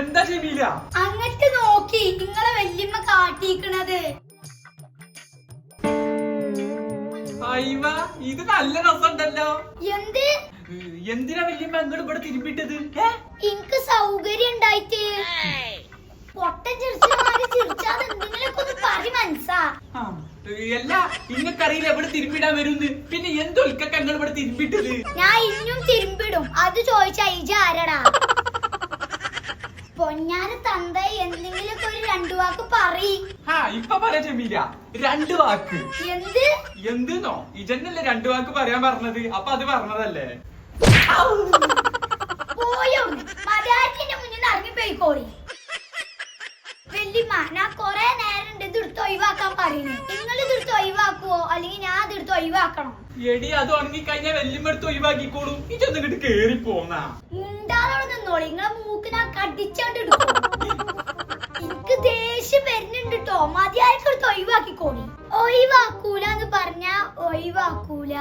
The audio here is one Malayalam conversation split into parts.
എന്താ ജമീല അങ്ങട്ട് നോക്കി നിങ്ങളെ വല്യമ്മ കാട്ടിക്കണത് ഇത് നല്ല രസമുണ്ടല്ലോ. എന്ത്? എന്തിനാ വല്യമ്മ അങ്ങോട്ട് ഇവിടെ തിരുമ്പിട്ടത് എനിക്ക് സൗകര്യം ഉണ്ടായിട്ട്. പൊട്ടൻ ചിരിച്ച മാതിരി ചിരിച്ചാൽ എന്തെങ്കിലുമൊക്കെ ഒന്ന് പറ മനസ്സാ. ആ, അല്ല ഇങ്ങക്കറിയില്ല ഇവിടെ തിരുമ്പിടാൻ വരുന്ന്. പിന്നെ എന്തൊക്കെ അങ്ങോട്ട് ഇവിടെ തിരുമ്പിട്ടത് ഞാൻ ഇനിയും തിരുമ്പിടും അത് ചോദിച്ച ഐജ ആരടാ? പൊന്നാര തന്ത എന്തെങ്കിലും ഒരു രണ്ടു വാക്ക് പറയ്. ആ ഇപ്പൊ പറ ജമീല. രണ്ട് വാക്ക്. എന്ത്? എന്തെന്നോ? ഇജന്നല്ലേ രണ്ടു വാക്ക് പറയാൻ പറഞ്ഞത്? അപ്പൊ അത് പറഞ്ഞതല്ലേ? പോയോ? മതാറ്റിന്റെ മുന്നിൽ ഇറങ്ങി പോയിക്കോളി നാ ഞാൻ കൊറേ നേരം ഉണ്ട് ഇത് എടുത്ത് ഒഴിവാക്കാൻ പറയുന്നത് നിങ്ങൾ ഇത് എടുത്ത് ഒഴിവാക്കുവോ അല്ലെങ്കിൽ ഞാൻ ഇത് എടുത്ത് ഒഴിവാക്കണോ. എടി അത് ഉണങ്ങി കഴിഞ്ഞാൽ വല്യമ്മടുത്ത് ഒഴിവാക്കിക്കോളും. ഇജൊന്നും ഇങ്ങോട്ട് കേറി പോന്നാ. മുണ്ടാതോടെ നിന്നോളി നിങ്ങളെ മൂക്ക് ഞാൻ കടിച്ചോണ്ട് എനിക്ക് ദേഷ്യം വരുന്നുണ്ട് കേട്ടോ മതിയായിട്ട് ഒഴിവാക്കിക്കോളി. ഒഴിവാക്കൂല എന്ന് പറഞ്ഞ ഒഴിവാക്കൂല.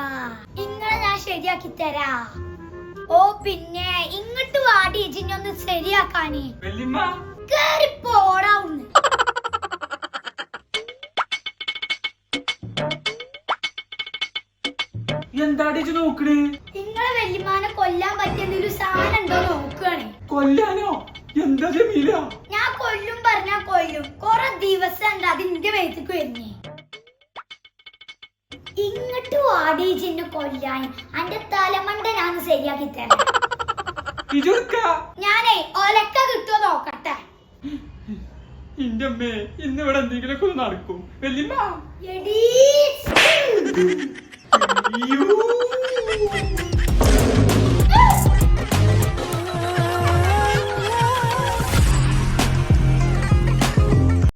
ഇങ്ങളെ ഞാൻ ശരിയാക്കി തരാ. ഓ പിന്നെ ഇങ്ങോട്ട് വാടി ഇജിനൊന്ന് ശരിയാക്കാനേ. എന്താടി നോക്കണ്? നിങ്ങളെ വല്യമാനെ കൊല്ലാൻ പറ്റിയ എന്തെങ്കിലും സാധനം ഉണ്ടോ നോക്കുകയാണേ കൊല്ലാനോ? എന്താ ജമീല? ഞാൻ കൊല്ലും പറഞ്ഞാ കൊല്ലും. കൊറേ ദിവസം ഉണ്ട് അതിന്റെ മേത്തേക്ക് വരുന്നേ. ഇങ്ങോട്ട് വാടീജിന്നെ കൊല്ലാൻ അന്റെ തലമണ്ട ഞാൻ ശരിയാക്കി തരാം ഞാനേ ഒലക്ക കിട്ടുമോ നോക്കട്ടെ. ഇന്റെ അമ്മേ ഇന്ന് ഇവിടെ എന്തെങ്കിലുമൊക്കെ നടക്കും. വല്യമ്മ. എടീ